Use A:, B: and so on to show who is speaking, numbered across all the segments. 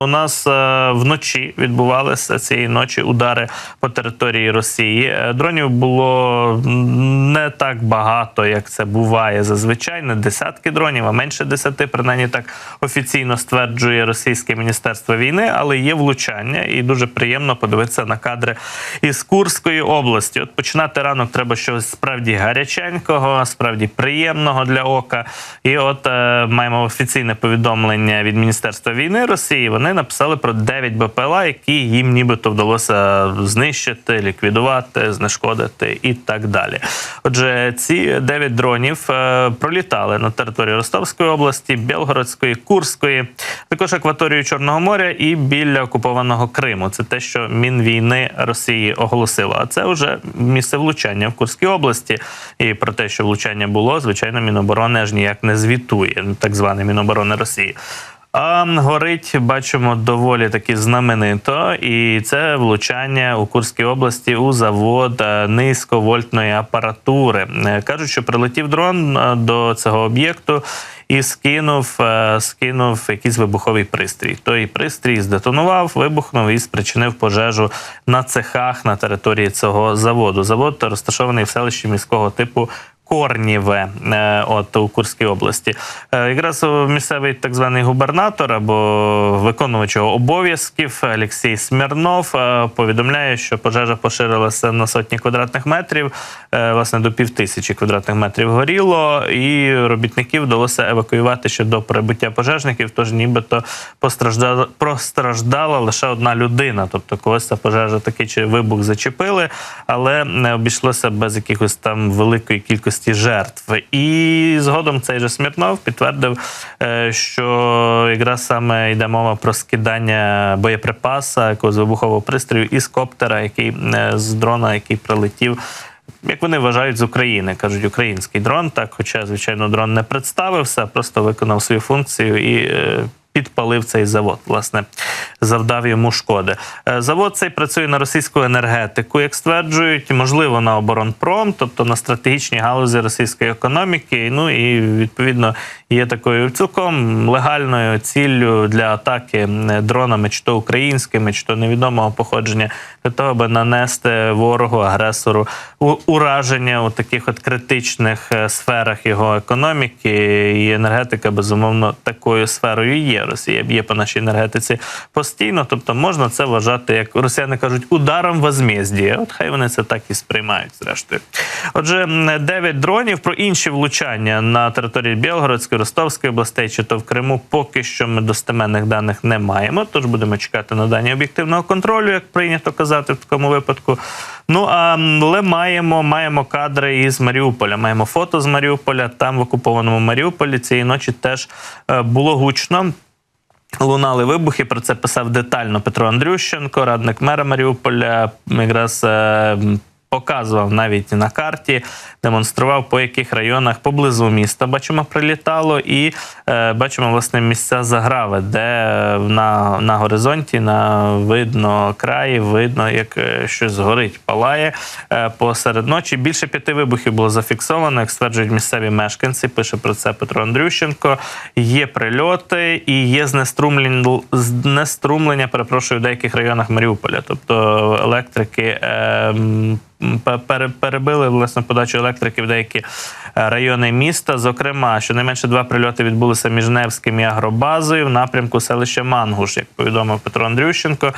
A: У нас е, вночі відбувалися цієї ночі удари по території Росії. Е, Дронів було не так багато, як це буває зазвичай. Не десятки дронів, а менше десяти. Принаймні так офіційно стверджує російське міністерство війни, але є влучання, і дуже приємно подивитися на кадри із Курської області. От починати ранок треба щось справді гаряченького, справді приємного для ока. І от е, маємо офіційне повідомлення від Міністерства війни Росії. Вони написали про 9 БПЛА, які їм нібито вдалося знищити, ліквідувати, знешкодити і так далі. Отже, ці 9 дронів е, пролітали на території Ростовської області, Білгородської, Курської, також акваторію Чорного моря і біля окупованого Криму. Це те, що Мінвійни Росії оголосило. А це вже місце влучання в Курській області. І про те, що влучання було, звичайно, Міноборони аж ніяк не звітує, так зване Міноборони Росії. А горить, бачимо, доволі таки знаменито, і це влучання у Курській області у завод е, низьковольтної апаратури. Е, Кажуть, що прилетів дрон е, до цього об'єкту і скинув, скинув якийсь вибуховий пристрій. Той пристрій здетонував, вибухнув і спричинив пожежу на цехах на території цього заводу. Завод розташований в селищі міського типу. Корніве, е, от у Курській області, Е, якраз місцевий так званий губернатор або виконувач обов'язків Олексій Смірнов е, повідомляє, що пожежа поширилася на сотні квадратних метрів, власне до півтисячі квадратних метрів горіло, і робітників вдалося евакуювати ще до прибуття пожежників. Тож нібито постраждала постраждала лише одна людина. Тобто, когось ця пожежа таки чи вибух зачепили, але не обійшлося без якихось там великої кількості жертв. І згодом цей же Смірнов підтвердив, е, що якраз саме йде мова про скидання боєприпаса, якогось вибухового пристрою із коптера, який е, з дрона, який прилетів. Як вони вважають з України, кажуть, український дрон, так, хоча, звичайно, дрон не представився, просто виконав свою функцію і е, підпалив цей завод, власне, завдав йому шкоди. Е, Завод цей працює на російську енергетику, як стверджують, можливо, на оборонпром, тобто на стратегічній галузі російської економіки. Ну і відповідно є такою цілком легальною ціллю для атаки дронами, чи то українськими, чи то невідомого походження, для того, аби нанести ворогу, агресору ураження у таких от критичних е, сферах його економіки. І енергетика, безумовно, такою сферою є. Росія б'є по нашій енергетиці постійно. Тобто можна це вважати, як росіяни кажуть, ударом возмездія. От хай вони це так і сприймають, зрештою. Отже, м, 9 дронів про інші влучання на території Білгородської, Ростовської областей, чи то в Криму, поки що ми достеменних даних не маємо. Тож будемо чекати на дані об'єктивного контролю, як прийнято казати в такому випадку. Ну але маємо, маємо кадри із Маріуполя. Маємо фото з Маріуполя. Там в окупованому Маріуполі цієї ночі теж е, було гучно. Лунали вибухи. Про це писав детально Петро Андрющенко, радник мера Маріуполя. Якраз е, показував навіть на карті, демонстрував по яких районах поблизу міста. Бачимо, прилітало, і е, бачимо власне місця заграви, де е, на, на горизонті на видно краї, видно, як е, щось горить, палає е, посеред ночі. Більше п'яти вибухів було зафіксовано, як стверджують місцеві мешканці. Пише про це Петро Андрющенко. Є прильоти і є знеструмлення, знеструмлення, перепрошую, в деяких районах Маріуполя. Тобто електрики. пере- перебили власне подачу електрики в деякі е, райони міста. Зокрема, щонайменше два прильоти відбулися між Невським і агробазою в напрямку селища Мангуш, як повідомив Петро Андрющенко.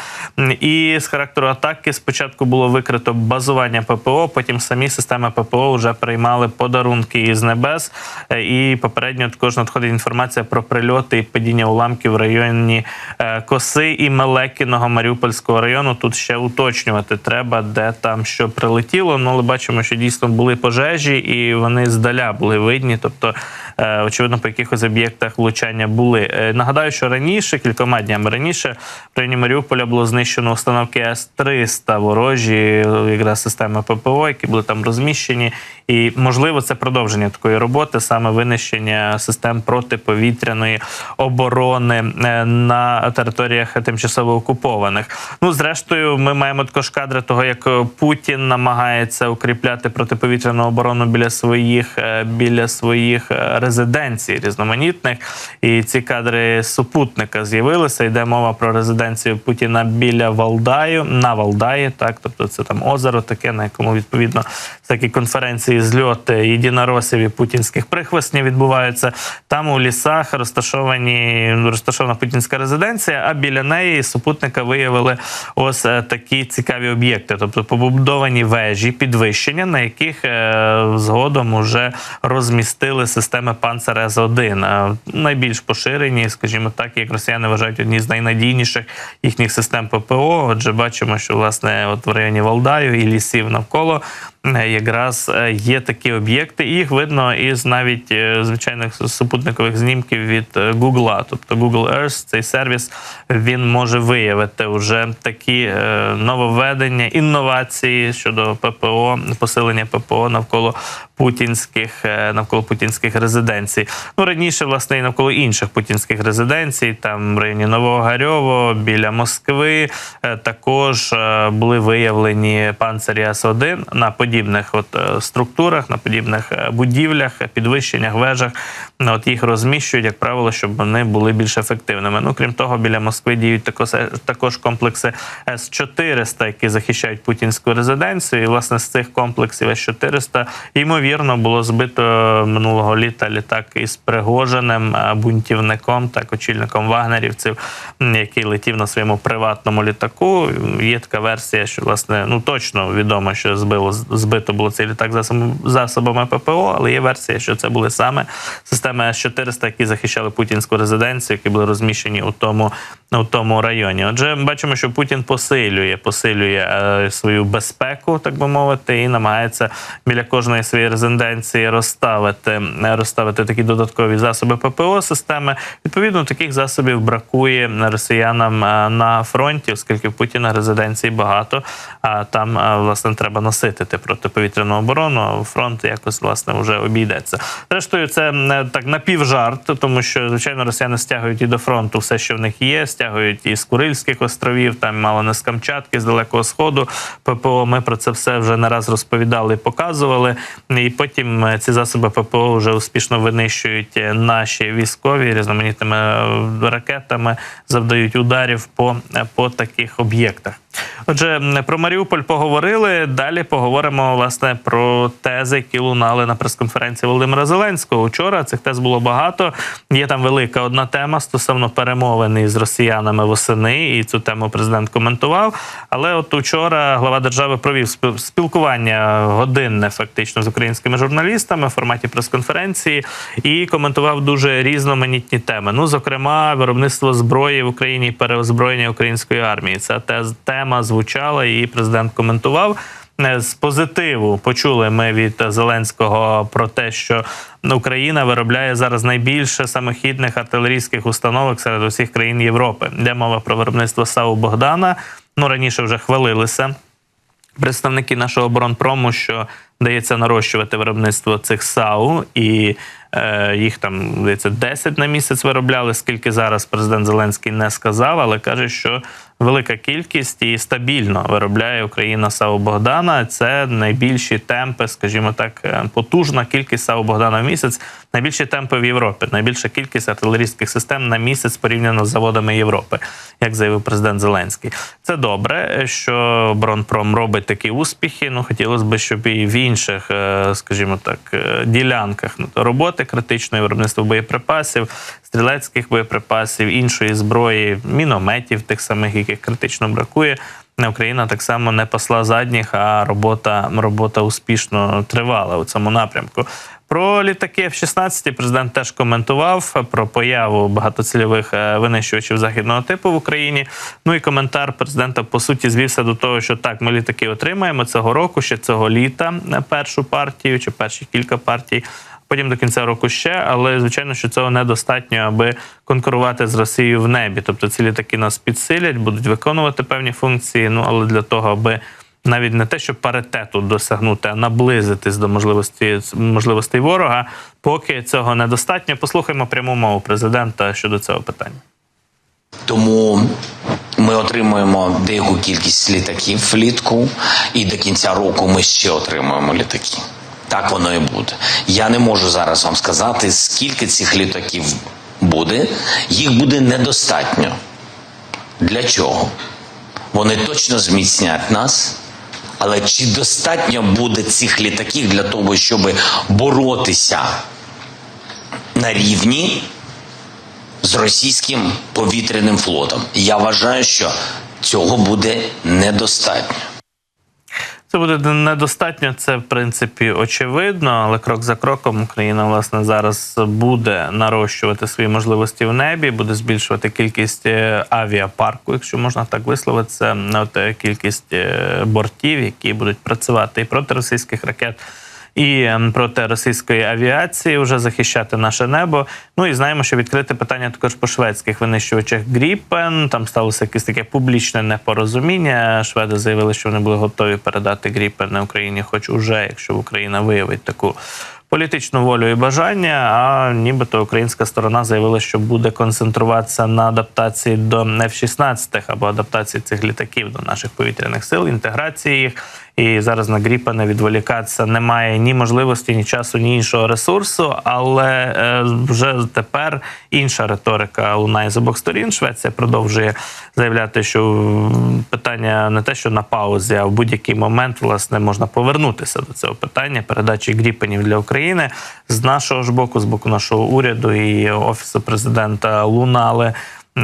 A: І з характеру атаки спочатку було викрито базування ППО, потім самі системи ППО вже приймали подарунки із небес. Е, І попередньо також надходить інформація про прильоти і падіння уламків в районі е, Коси і Мелекіного Маріупольського району. Тут ще уточнювати треба, де там що прилетіло. Ну, але бачимо, що дійсно були пожежі, і вони здаля були видні. Тобто, очевидно, по якихось об'єктах влучання були. Е, Нагадаю, що раніше, кількома днями раніше, в районі Маріуполя було знищено установки С-300 ворожі, е, якраз системи ППО, які були там розміщені. І можливо, це продовження такої роботи, саме винищення систем протиповітряної оборони е, на територіях тимчасово окупованих. Ну, зрештою, ми маємо також кадри того, як е, Путін намагається укріпляти протиповітряну оборону біля своїх е, біля своїх е, резиденцій різноманітних. І ці кадри супутника з'явилися. Йде мова про резиденцію Путіна біля Валдаю, на Валдаї. Так, тобто це там озеро таке, на якому відповідно такі конференції, зльоти єдиноросів і путінських прихвостнів відбуваються. Там у лісах розташовані розташована путінська резиденція. А біля неї супутника виявили ось е, такі цікаві об'єкти, тобто побудовані вежі, підвищення, на яких е, згодом уже розмістили системи Панцер С-1. Е, найбільш поширені, скажімо так, як росіяни вважають одні з найнадійніших їхніх систем ППО. Отже, бачимо, що власне от в районі Валдаю і лісів навколо. е, Якраз е, є такі об'єкти, і їх видно із навіть е, звичайних супутникових знімків від Google. Тобто Google Earth, цей сервіс, він може виявити вже такі нововведення, інновації щодо ППО, посилення ППО навколо путінських е, навколо путінських резиденцій. Ну раніше, власне, і навколо інших путінських резиденцій, там в районі Нового Гарьово, біля Москви, е, також е, були виявлені панцирі С-1 на подібних от структурах, на подібних будівлях, підвищеннях, вежах. Ну, От їх розміщують, як правило, щоб вони були більш ефективними. Ну крім того, біля Москви діють також, також комплекси С-400, які захищають путінську резиденцію. І власне з цих комплексів С-400 ймовірно було збито минулого літа літак із Пригожиним е, бунтівником, так очільником вагнерівців, який летів на своєму приватному літаку. Є така версія, що власне ну точно відомо, що збило збито було цей літак засобами, ППО, але є версія, що це були саме системи С-400, які захищали путінську резиденцію, які були розміщені у тому у тому районі. Отже, бачимо, що Путін посилює, посилює е, свою безпеку, так би мовити, і намагається біля кожної своєї резиденції розставити, е, розставити такі додаткові засоби ППО системи. Відповідно, таких засобів бракує росіянам е, на фронті, оскільки в Путіна резиденцій багато. А там е, власне треба наситити протиповітряну оборону. Фронт якось власне вже обійдеться. Зрештою, це е, так напівжарт, тому що звичайно росіяни стягують і до фронту все, що в них є. Стягують і з Курильських островів, там мало не з Камчатки, з Далекого Сходу. ППО ми про це все вже не раз розповідали і показували. Потім е, ці засоби ППО вже успішно винищують е, наші військові різноманітними е, ракетами, завдають ударів по, по таких об'єктах. Отже, про Маріуполь поговорили. Далі поговоримо власне про тези, які лунали на прес-конференції Володимира Зеленського. Учора цих тез було багато. Є там велика одна тема стосовно перемовин із росіянами восени, і цю тему президент коментував. Але от учора глава держави провів спіл- спілкування годинне, фактично, з українськими журналістами в форматі прес-конференції і коментував дуже різноманітні теми. Ну, зокрема, виробництво зброї в Україні і переозброєння української армії. Ця тез тема звучала, і президент коментував. Е, З позитиву почули ми від Зеленського про те, що Україна виробляє зараз найбільше самохідних артилерійських установок серед усіх країн Європи. Йде мова про виробництво САУ Богдана. Ну раніше вже хвалилися представники нашого оборонпрому, що дається нарощувати виробництво цих САУ, і е, їх там здається 10 на місяць виробляли. Скільки зараз президент Зеленський не сказав, але каже, що велика кількість і стабільно виробляє Україна САУ Богдана. Це найбільші темпи, скажімо так, е, потужна кількість САУ Богдана в місяць. Найбільші темпи в Європі, найбільша кількість артилерійських систем на місяць порівняно з заводами Європи, як заявив президент Зеленський. Це добре, що Бронпром робить такі успіхи. Ну хотілося б, щоб і в інших, е, скажімо так, е, ділянках ну, роботи критичної виробництва боєприпасів, стрілецьких боєприпасів, іншої зброї, мінометів, тих самих, яких критично бракує. Україна так само не посла задніх, а робота, робота успішно тривала у цьому напрямку. Про літаки F-16 президент теж коментував про появу багатоцільових е, винищувачів західного типу в Україні. Ну і коментар президента по суті звівся до того, що так, ми літаки отримаємо цього року, ще цього літа е, першу партію чи перші кілька партій. Потім до кінця року ще, але звичайно, що цього недостатньо, аби конкурувати з Росією в небі. Тобто ці літаки нас підсилять, будуть виконувати певні функції. Ну але для того, аби навіть не те, щоб паритету досягнути, а наблизитись до можливості можливостей ворога, поки цього недостатньо. Послухаймо пряму мову президента щодо цього питання.
B: Тому ми отримуємо деяку кількість літаків влітку, і до кінця року ми ще отримуємо літаки. Так воно і буде. Я не можу зараз вам сказати, скільки цих літаків буде. Їх буде недостатньо. Для чого? Вони точно зміцнять нас. Але чи достатньо буде цих літаків для того, щоб боротися на рівні з російським повітряним флотом? Я вважаю, що цього буде недостатньо.
A: Це буде недостатньо, це в принципі очевидно, але крок за кроком Україна власне зараз буде нарощувати свої можливості в небі, буде збільшувати кількість е, авіапарку, якщо можна так висловитися, от е, кількість е, бортів, які будуть працювати і проти російських ракет. І ем, проти російської авіації вже захищати наше небо. Ну і знаємо, що відкрите питання також по шведських винищувачах Гріпен. Там сталося якесь таке публічне непорозуміння. Шведи заявили, що вони були готові передати Гріпен Україні, хоч уже, якщо Україна виявить таку. Політичну волю і бажання, а нібито українська сторона заявила, що буде концентруватися на адаптації до F-16 або адаптації цих літаків до наших повітряних сил, інтеграції їх. І зараз на Гріпена відволікатися немає ні можливості, ні часу, ні іншого ресурсу. Але е, вже тепер інша риторика лунає з обох сторін. Швеція продовжує заявляти, що питання не те, що на паузі, а в будь-який момент власне можна повернутися до цього питання передачі Гріпенів для України з нашого ж боку, з боку нашого уряду і офісу президента лунали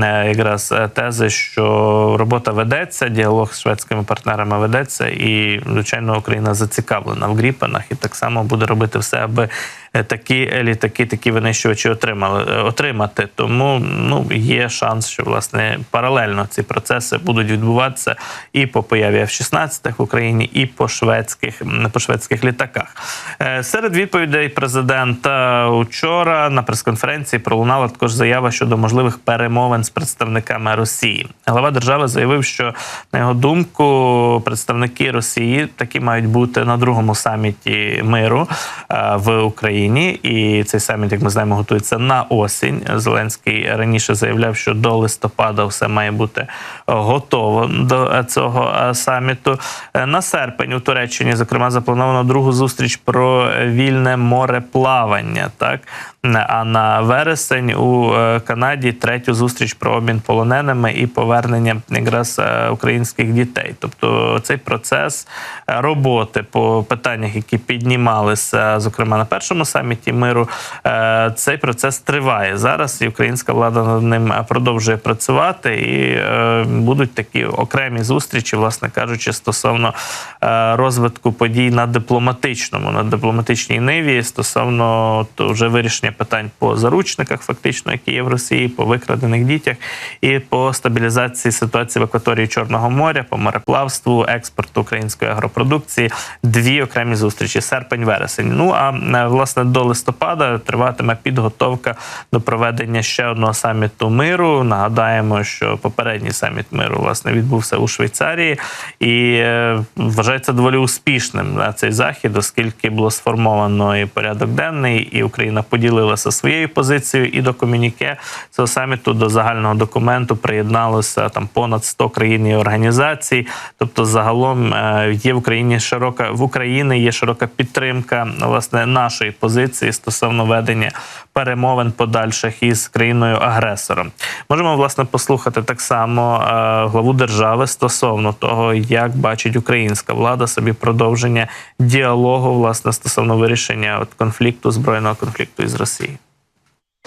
A: якраз е, тези, що робота ведеться, діалог з шведськими партнерами ведеться, і звичайно Україна зацікавлена в Гріпенах і так само буде робити все, аби е, такі літаки, такі винищувачі отримали е, отримати. Тому ну є шанс, що власне паралельно ці процеси будуть відбуватися і по появі F-16 в Україні, і по шведських по шведських літаках. Е, Серед відповідей президента учора на прес-конференції пролунала також заява щодо можливих перемовин з представниками Росії. Глава держави заявив, що на його думку представники Росії такі мають бути на другому саміті миру е, в Україні. І цей саміт, як ми знаємо, готується на осінь. Зеленський раніше заявляв, що до листопада все має бути готово до цього е, саміту. Е, На серпень у Туреччині, зокрема, заплановано другу зустріч про вільне мореплавання. Так а на вересень у е, Канаді третю зустріч про обмін полоненими і повернення якраз е, українських дітей. Тобто цей процес е, роботи по питаннях, які піднімалися, зокрема на першому саміті миру, е, цей процес триває зараз. І українська влада над ним продовжує працювати, і е, будуть такі окремі зустрічі, власне кажучи, стосовно е, розвитку подій на дипломатичному, на дипломатичній ниві, стосовно то вже вирішення питань по заручниках, фактично, які є в Росії, по викрадених дітях, і по стабілізації ситуації в акваторії Чорного моря, по мореплавству, експорту української агропродукції. Дві окремі зустрічі серпень-вересень. Ну а е, до листопада триватиме підготовка до проведення ще одного саміту миру. Нагадаємо, що попередній саміт миру власне відбувся у Швейцарії і е, вважається доволі успішним на цей захід, оскільки було сформовано і порядок денний, і Україна поділилася своєю позицією. І до комюніке цього саміту до загального документу приєдналося там понад 100 країн і організацій. Тобто, загалом е, є в Україні широка в Україні є широка підтримка власне нашої позиції стосовно ведення перемовин подальших із країною агресором. Можемо власне послухати так само е, главу держави стосовно того, як бачить українська влада собі продовження діалогу власне стосовно вирішення от конфлікту збройного конфлікту із Росією.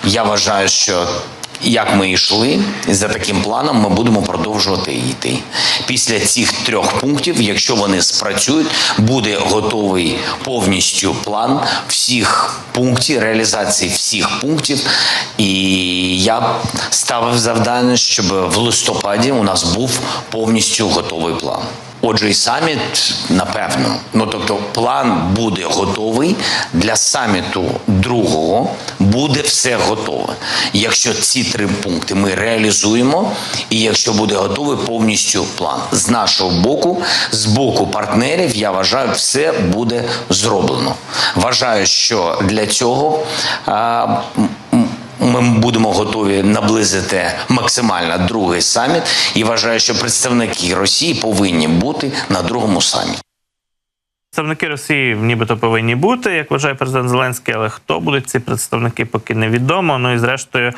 B: Я вважаю, що як ми йшли за таким планом, ми будемо продовжувати йти. Після цих трьох пунктів, якщо вони спрацюють, буде готовий повністю план всіх пунктів, реалізації всіх пунктів. І я ставив завдання, щоб в листопаді у нас був повністю готовий план. Отже, і саміт, напевно, ну тобто, план буде готовий для саміту другого, буде все готове. Якщо ці три пункти ми реалізуємо, і якщо буде готовий повністю план з нашого боку, з боку партнерів, я вважаю, все буде зроблено. Вважаю, що для цього. А, ми будемо готові наблизити максимально другий саміт і вважаю, що представники Росії повинні бути на другому саміті.
A: Представники Росії нібито повинні бути, як вважає президент Зеленський, але хто будуть ці представники, поки невідомо. Ну і зрештою,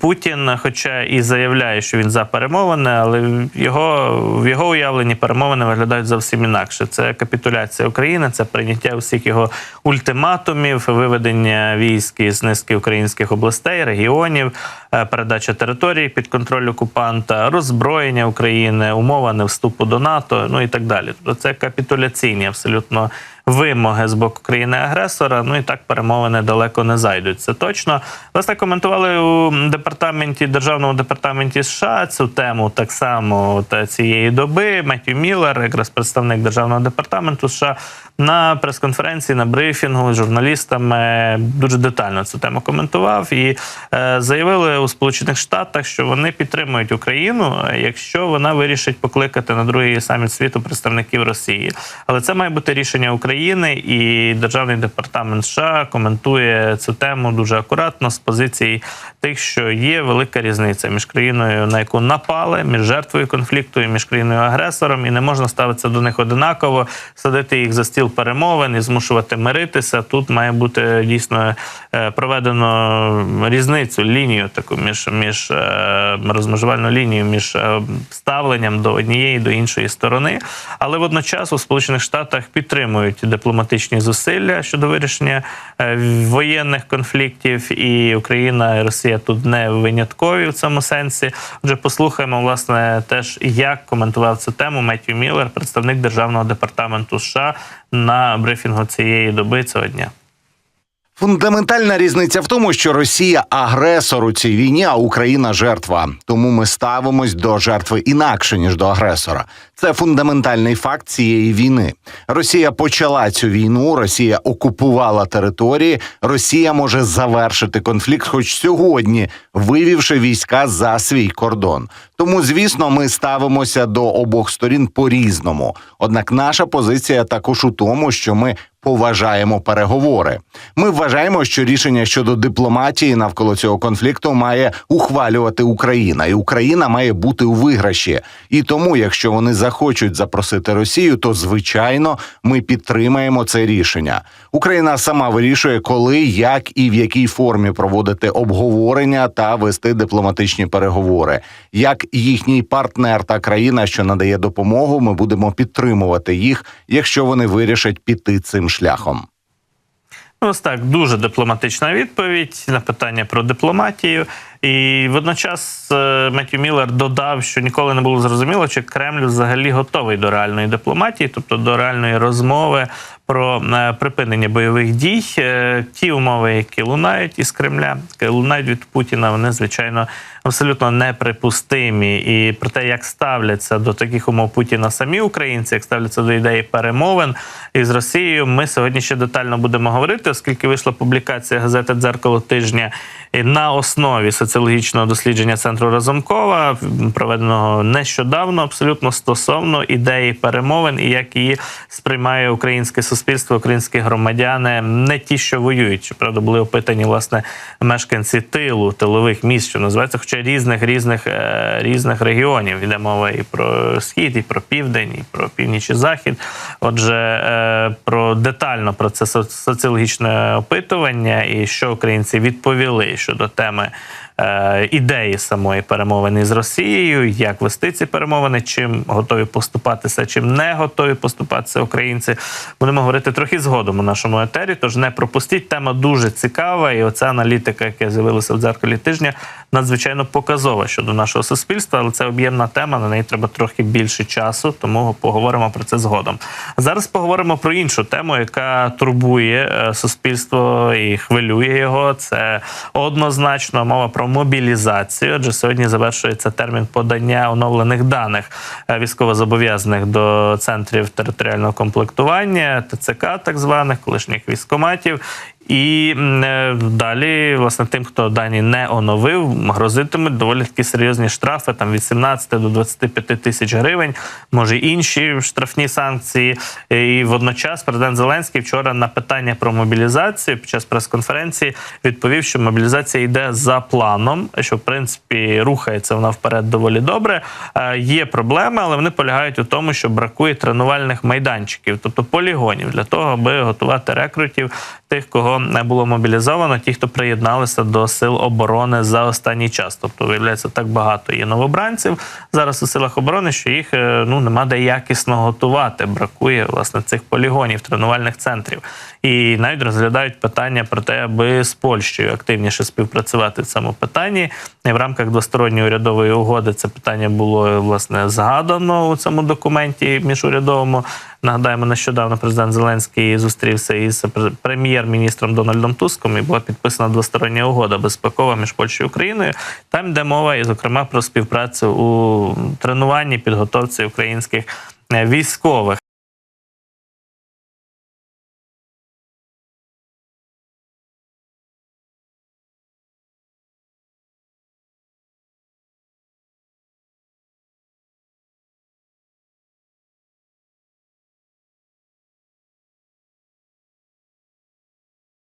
A: Путін, хоча і заявляє, що він за перемовини, але його в його уявленні перемовини виглядають зовсім інакше. Це капітуляція України, це прийняття усіх його ультиматумів, виведення військ із низки українських областей, регіонів, е, передача територій під контроль окупанта, роззброєння України, умова не вступу до НАТО, ну і так далі. Тобто це капітуляційні абсолютно вимоги з боку країни-агресора. Ну і так перемовини далеко не зайдуть. Це точно. Власне, коментували у департаменті державному департаменті США цю тему так само от цієї доби. Меттю Міллер, якраз представник державного департаменту США, на прес-конференції, на брифінгу з журналістами дуже детально цю тему коментував і е, заявили у Сполучених Штатах, що вони підтримують Україну, якщо вона вирішить покликати на другий саміт світу представників Росії. Але це має бути рішення України, і державний департамент США коментує цю тему дуже акуратно з позиції тих, що є велика різниця між країною, на яку напали, між жертвою конфлікту і між країною агресором, і не можна ставитися до них одинаково, садити їх за стіл перемовин і змушувати миритися. Тут має бути дійсно е, проведено різницю, лінію таку між між е, розмежувальну лінію між е, ставленням до однієї до іншої сторони. Але водночас у Сполучених Штатах підтримують дипломатичні зусилля щодо вирішення е, воєнних конфліктів, і Україна і Росія тут не виняткові в цьому сенсі. Отже, послухаємо власне теж, як коментував цю тему Меттю Міллер, представник державного департаменту США на брифінгу цієї доби цього дня.
C: Фундаментальна різниця в тому, що Росія агресор у цій війні, а Україна жертва. Тому ми ставимось до жертви інакше ніж до агресора. Це фундаментальний факт цієї війни. Росія почала цю війну, Росія окупувала території. Росія може завершити конфлікт, хоч сьогодні, вивівши війська за свій кордон. Тому, звісно, ми ставимося до обох сторін по різному. Однак наша позиція також у тому, що ми поважаємо переговори. Ми вважаємо, що рішення щодо дипломатії навколо цього конфлікту має ухвалювати Україна, і Україна має бути у виграші. І тому, якщо вони захочуть запросити Росію, то звичайно ми підтримаємо це рішення. Україна сама вирішує, коли, як і в якій формі проводити обговорення та вести дипломатичні переговори. Як їхній партнер та країна, що надає допомогу, ми будемо підтримувати їх, якщо вони вирішать піти цим.
A: Ну, Ось так, дуже дипломатична відповідь на питання про дипломатію. І водночас е, Меттю Міллер додав, що ніколи не було зрозуміло, чи Кремль взагалі готовий до реальної дипломатії, тобто до реальної розмови про е, припинення бойових дій. Е, Ті умови, які лунають із Кремля, лунають від Путіна, вони звичайно абсолютно неприпустимі. І про те, як ставляться до таких умов Путіна самі українці, як ставляться до ідеї перемовин із Росією, ми сьогодні ще детально будемо говорити, оскільки вийшла публікація газети Дзеркало тижня на основі соціологічного дослідження центру Разумкова, проведеного нещодавно, абсолютно стосовно ідеї перемовин і як її сприймає українське суспільство, українські громадяни, не ті, що воюють. Щоправда, були опитані власне мешканці тилу, тилових міст, що називається, хоча різних різних е, різних регіонів. Йде мова і про схід, і про південь, і про північ і захід. Отже, е, про детально про це со- соціологічне опитування і що українці відповіли щодо теми е, ідеї самої перемовини з Росією, як вести ці перемовини, чим готові поступатися, чим не готові поступатися українці. Будемо говорити трохи згодом у нашому етері. Тож не пропустіть. Тема дуже цікава, і оця аналітика, яка з'явилася в дзеркалі тижня, надзвичайно показова щодо нашого суспільства. Але це об'ємна тема. На неї треба трохи більше часу, тому поговоримо про це згодом. Зараз поговоримо про іншу тему, яка турбує е, суспільство і хвилює його. Це однозначно мова про мобілізацію. Адже сьогодні завершується термін подання оновлених даних е, військовозобов'язаних до центрів територіального комплектування, ТЦК, так званих колишніх військоматів. І е, далі, власне, тим, хто дані не оновив, грозитимуть доволі такі серйозні штрафи, там від 17 до 25 тисяч гривень, може інші штрафні санкції. І водночас президент Зеленський вчора на питання про мобілізацію під час прес-конференції відповів, що мобілізація йде за планом, що в принципі рухається вона вперед доволі добре. Е, Є проблеми, але вони полягають у тому, що бракує тренувальних майданчиків, тобто полігонів, для того, аби готувати рекрутів, тих, кого не було мобілізовано, ті, хто приєдналися до сил оборони за останній час. Тобто, виявляється, так багато є новобранців зараз у силах оборони, що їх е, ну нема де якісно готувати. Бракує власне цих полігонів, тренувальних центрів. І навіть розглядають питання про те, аби з Польщею активніше співпрацювати в цьому питанні. І в рамках двосторонньої урядової угоди це питання було власне згадано у цьому документі міжурядовому. Нагадаємо, нещодавно президент Зеленський зустрівся із прем'єр-міністром Дональдом Туском і була підписана двостороння угода безпекова між Польщею і Україною. Там йде мова, і зокрема про співпрацю у тренуванні підготовці українських е, військових.